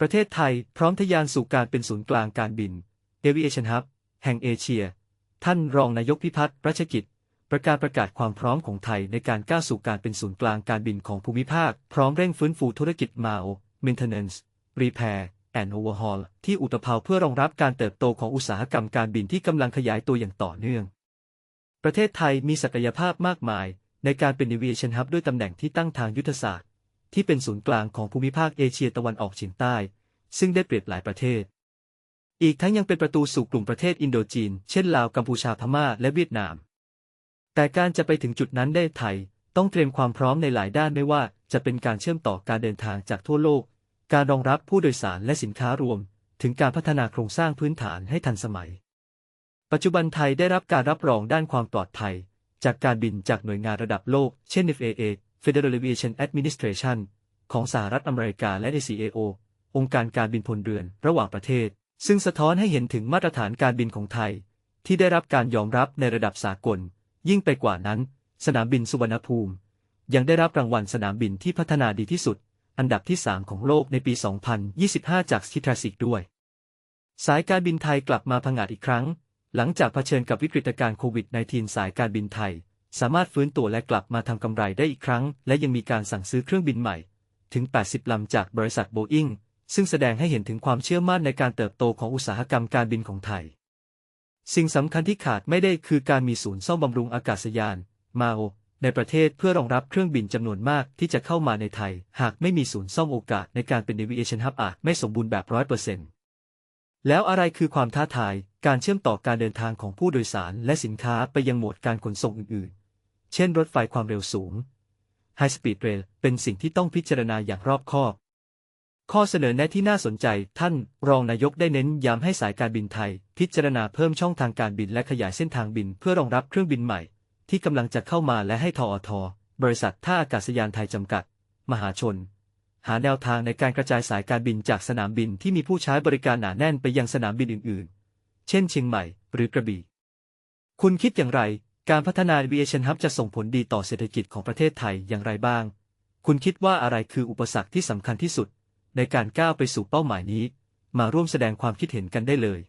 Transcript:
ประเทศไทยพร้อมทะยานสู่การเป็นศูนย์กลางการบิน Aviation Hub แห่งเอเชีย ท่านรองนายกพิพัฒน์รัชกิจ ประกาศประกาศความพร้อมของไทยในการก้าวสู่การเป็นศูนย์กลางการบินของภูมิภาค พร้อมเร่งฟื้นฟูธุรกิจ MAO Maintenance Repair and Overhaul ที่อุตภาวเพื่อรองรับการเติบโตของอุตสาหกรรมการบินที่กำลังขยายตัวอย่างต่อเนื่อง ประเทศไทยมีศักยภาพมากมาย ในการเป็น Aviation Hub ด้วยตำแหน่งที่ตั้งทางยุทธศาสตร์ ที่เป็นศูนย์กลางของภูมิภาคเอเชียตะวันออกเฉียงใต้ ซึ่งได้เปรียบหลายประเทศ อีกทั้งยังเป็นประตูสู่กลุ่มประเทศอินโดจีน เช่นลาวกัมพูชาพม่าและเวียดนาม แต่การจะไปถึงจุดนั้นได้ไทย ต้องเตรียมความพร้อมในหลายด้านไม่ว่า จะเป็นการเชื่อมต่อการเดินทางจากทั่วโลก การรองรับผู้โดยสารและสินค้ารวม ถึงการพัฒนาโครงสร้างพื้นฐานให้ทันสมัย ปัจจุบันไทยได้รับการรับรองด้านความปลอดภัยจากการบินจากหน่วยงานระดับโลก เช่น FAA Federal Aviation Administration ของสหรัฐอเมริกาและ ACAO องค์การการบินพลเรือนระหว่างประเทศ ซึ่งสะท้อนให้เห็นถึงมาตรฐานการบินของไทย ที่ได้รับการยอมรับในระดับสากล ยิ่งไปกว่านั้น สนามบินสุวรรณภูมิ ยังได้รับรางวัลสนามบินที่พัฒนาดีที่สุด อันดับที่ 3 ของโลกในปี 2025 จากส i ทราสิกด้วย สายการบินไทยกลับมาพังอาจอีกครั้ง หลังจากเผชิญกับวิกฤตการณ์โควิด -19 สายการบินไทย สามารถฟื้นตัวและกลับมาทำกำไรได้อีกครั้ง และยังมีการสั่งซื้อเครื่องบินใหม่ ถึง 80 ลำจากบริษัทโบอิงซึ่งแสดงให้เห็นถึงความเชื่อมั่นในการเติบโตของอุตสาหกรรมการบินของไทย สิ่งสำคัญที่ขาดไม่ได้คือการมีศูนย์ซ่อมบำรุงอากาศยาน มาโอ ในประเทศเพื่อรองรับเครื่องบินจำนวนมากที่จะเข้ามาในไทย หากไม่มีศูนย์ซ่อมโอกาสในการเป็น Aviation Hub อาจไม่สมบูรณ์แบบร้อยเปอร์เซ็นต์แล้วอะไรคือความท้าทาย การเชื่อมต่อการเดินทางของผู้โดยสารและสินค้าไปยังหมวดการขนส่งอื่นๆ เช่น รถไฟความเร็วสูง High Speed Rail เป็นสิ่งที่ต้องพิจารณาอย่างรอบคอบ ข้อเสนอแนะที่น่าสนใจ ท่านรองนายกได้เน้นย้ำให้สายการบินไทย พิจารณาเพิ่มช่องทางการบินและขยายเส้นทางบินเพื่อรองรับเครื่องบินใหม่ ที่กำลังจะเข้ามาและให้ทออทบริษัทท่าอากาศยานไทยจำกัด มหาชน หาแนวทางในการกระจายสายการบินจากสนามบินที่มีผู้ใช้บริการหนาแน่นไปยังสนามบินอื่น ๆ เช่นเชียงใหม่ หรือกระบี่ คุณคิดอย่างไร การพัฒนา Aviation Hub จะส่งผลดีต่อเศรษฐกิจของประเทศไทยอย่างไรบ้าง คุณคิดว่าอะไรคืออุปสรรคที่สำคัญที่สุด ในการก้าวไปสู่เป้าหมายนี้ มาร่วมแสดงความคิดเห็นกันได้เลย